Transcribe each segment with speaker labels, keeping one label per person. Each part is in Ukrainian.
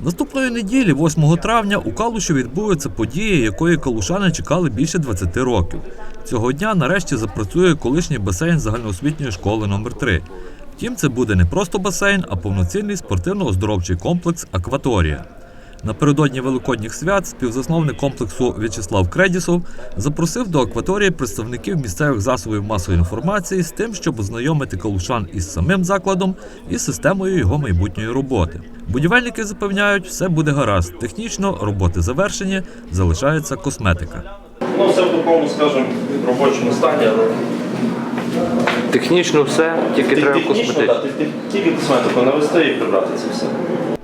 Speaker 1: Наступної неділі, 8 травня, у Калуші відбудеться подія, якої калушани чекали більше 20 років. Цього дня нарешті запрацює колишній басейн загальноосвітньої школи номер 3 Втім, це буде не просто басейн, а повноцінний спортивно-оздоровчий комплекс Акваторія. Напередодні великодніх свят співзасновник комплексу В'ячеслав Кредісов запросив до акваторії представників місцевих засобів масової інформації з тим, щоб ознайомити калушан із самим закладом і системою його майбутньої роботи. Будівельники запевняють, все буде гаразд. Технічно роботи завершені, залишається косметика.
Speaker 2: Ну, все в такому, скажімо, робочому стані, але
Speaker 3: Технічно все, тільки треба
Speaker 2: ти- тільки косметику навести і прибрати це все.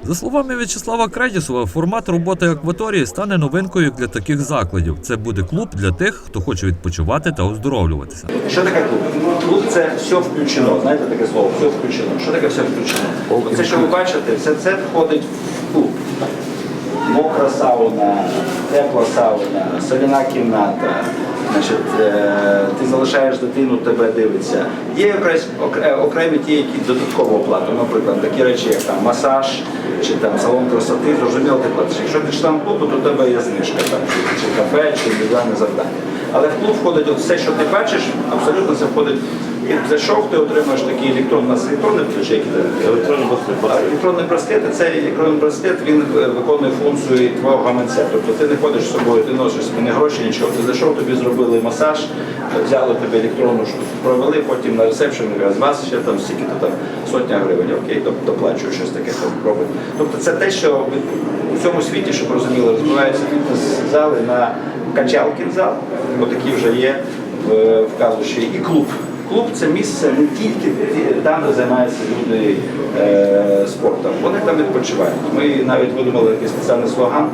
Speaker 1: За словами В'ячеслава Кредісова, формат роботи акваторії стане новинкою для таких закладів. Це буде клуб для тих, хто хоче відпочивати та оздоровлюватися.
Speaker 4: Що таке клуб? Клуб це все включено. Знаєте таке слово? Все включено. Що таке все включено? Це, що ви бачите, все це входить в клуб. Мокра сауна, тепла сауна, соляна кімната. Значить, е, ти залишаєш дитину, тебе дивиться. Є якась окремі ті, які додатково оплату. Наприклад, такі речі, як там масаж чи там салон красоти, зрозуміло, ти платиш. Якщо ти член клубу, то тебе є знижка там, чи, кафе, чи індивідуальне завдання. Але в клуб входить все, що ти бачиш, абсолютно це входить. Зайшов, ти отримаєш такий електронний, електронний ключ, який
Speaker 2: Електронний браслет.
Speaker 4: електронний браслет, цей електронний браслет він е, виконує функцію твого гаманця. Тобто ти не ходиш з собою, ти носиш не гроші, нічого. Ти зайшов, тобі зробили масаж, взяли тобі електронну штуку, провели, потім на ресепшн з вас ще там стільки-то там сотня гривень, окей, тобто доплачую щось таке там робить. Тобто це те, що у всьому світі, щоб розуміли, розбиваються фітнес-зали на качалкін зал, бо такі вже є в, в Калуші, і клуб. Клуб це місце не тільки там, де займаються люди е, спортом. Вони там відпочивають. Ми навіть видумали такий спеціальний слоган.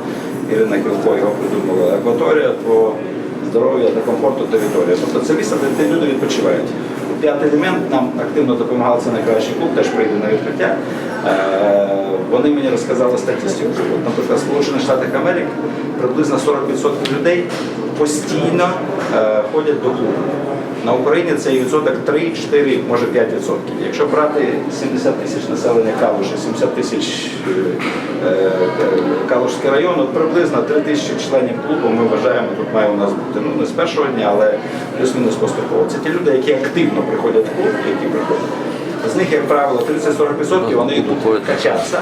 Speaker 4: Ірина Кілко його придумала. Акваторія твого здоров'я та комфорту територія. Тобто це місце, де люди відпочивають. П'ятий елемент нам активно допомагав це найкращий клуб, теж прийде на відкриття. Е, вони мені розказали статистику. Наприклад, Сполучених Штатах Америки приблизно 40% людей постійно е, ходять до клубу. На Україні цей відсоток 3, 4, може 5 відсотків. Якщо брати 70 тисяч населення Калуші, 70 тисяч е, е, Калушський район, от приблизно 3 тисячі членів клубу ми вважаємо, тут має у нас бути ну не з першого дня, але плюс-мінус поступово. Це ті люди, які активно приходять в клуб, які приходять. З них, як правило, 30-40% вони йдуть качатися.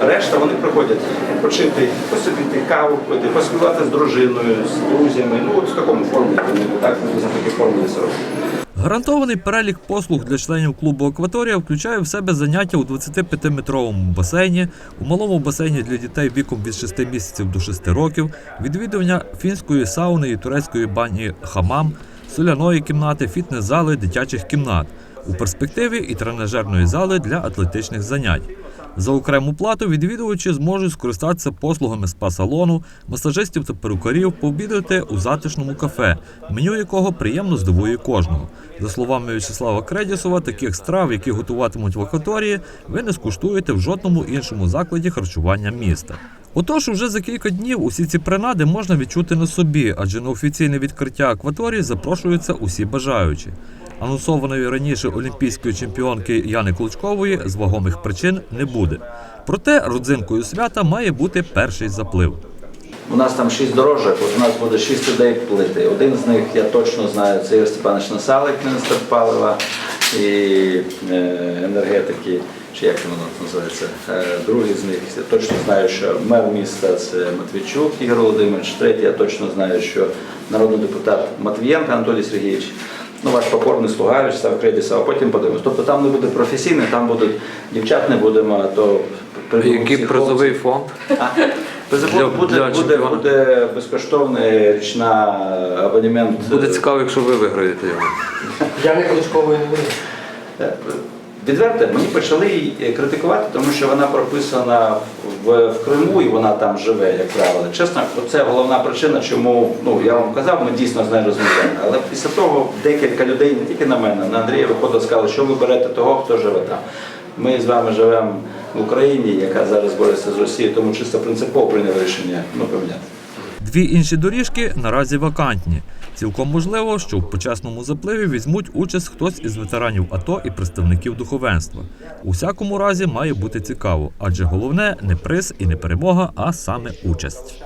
Speaker 4: Решта вони приходять почити, посидіти каву, пити, поспілкувати з дружиною, з друзями. Ну от в такому формі так такій формі це роблять.
Speaker 1: Гарантований перелік послуг для членів клубу Акваторія включає в себе заняття у 25-метровому басейні, у малому басейні для дітей віком від 6 місяців до 6 років, відвідування фінської сауни і турецької бані хамам, соляної кімнати, фітнес-зали, дитячих кімнат. У перспективі і тренажерної зали для атлетичних занять. За окрему плату відвідувачі зможуть скористатися послугами спа-салону, масажистів та перукарів, пообідати у затишному кафе, меню якого приємно здивує кожного. За словами В'ячеслава Кредісова, таких страв, які готуватимуть в акваторії, ви не скуштуєте в жодному іншому закладі харчування міста. Отож, уже за кілька днів усі ці принади можна відчути на собі, адже на офіційне відкриття акваторії запрошуються усі бажаючі. Анонсованої раніше олімпійської чемпіонки Яни Клочкової з вагомих причин не буде. Проте родзинкою свята має бути перший заплив.
Speaker 4: У нас там шість дорожок, от у нас буде шість людей плити. Один з них я точно знаю, це Ігор Степанович Насалик, міністр палива і е, енергетики, чи як воно називається. Е, Другий з них я точно знаю, що мер міста це Матвійчук Ігор Володимирович. Третій я точно знаю, що народний депутат Матвієнко Анатолій Сергійович. Ну, ваш покорний слуга Вячеслав Кредіса, а потім подивимось. Тобто там не буде професійний, там будуть дівчат не будемо, а то
Speaker 3: Який
Speaker 4: всі
Speaker 3: призовий фонд?
Speaker 4: А?
Speaker 3: Для-
Speaker 4: буде,
Speaker 3: для
Speaker 4: буде,
Speaker 3: чемпіона?
Speaker 4: буде безкоштовний річна абонемент.
Speaker 3: Буде цікаво, якщо ви виграєте його.
Speaker 5: Я не Кличкової не буду.
Speaker 4: Е, Відверто, мені почали її критикувати, тому що вона прописана в, в Криму і вона там живе, як правило. Чесно, це головна причина, чому ну я вам казав, ми дійсно з нею розмовляємо. Але після того декілька людей, не тільки на мене, на Андрія виходили, сказали, що ви берете того, хто живе там. Ми з вами живемо в Україні, яка зараз бореться з Росією, тому чисто принципово прийняли рішення ну, поміняти.
Speaker 1: Дві інші доріжки наразі вакантні. Цілком можливо, що в почесному запливі візьмуть участь хтось із ветеранів АТО і представників духовенства. У всякому разі має бути цікаво, адже головне не приз і не перемога, а саме участь.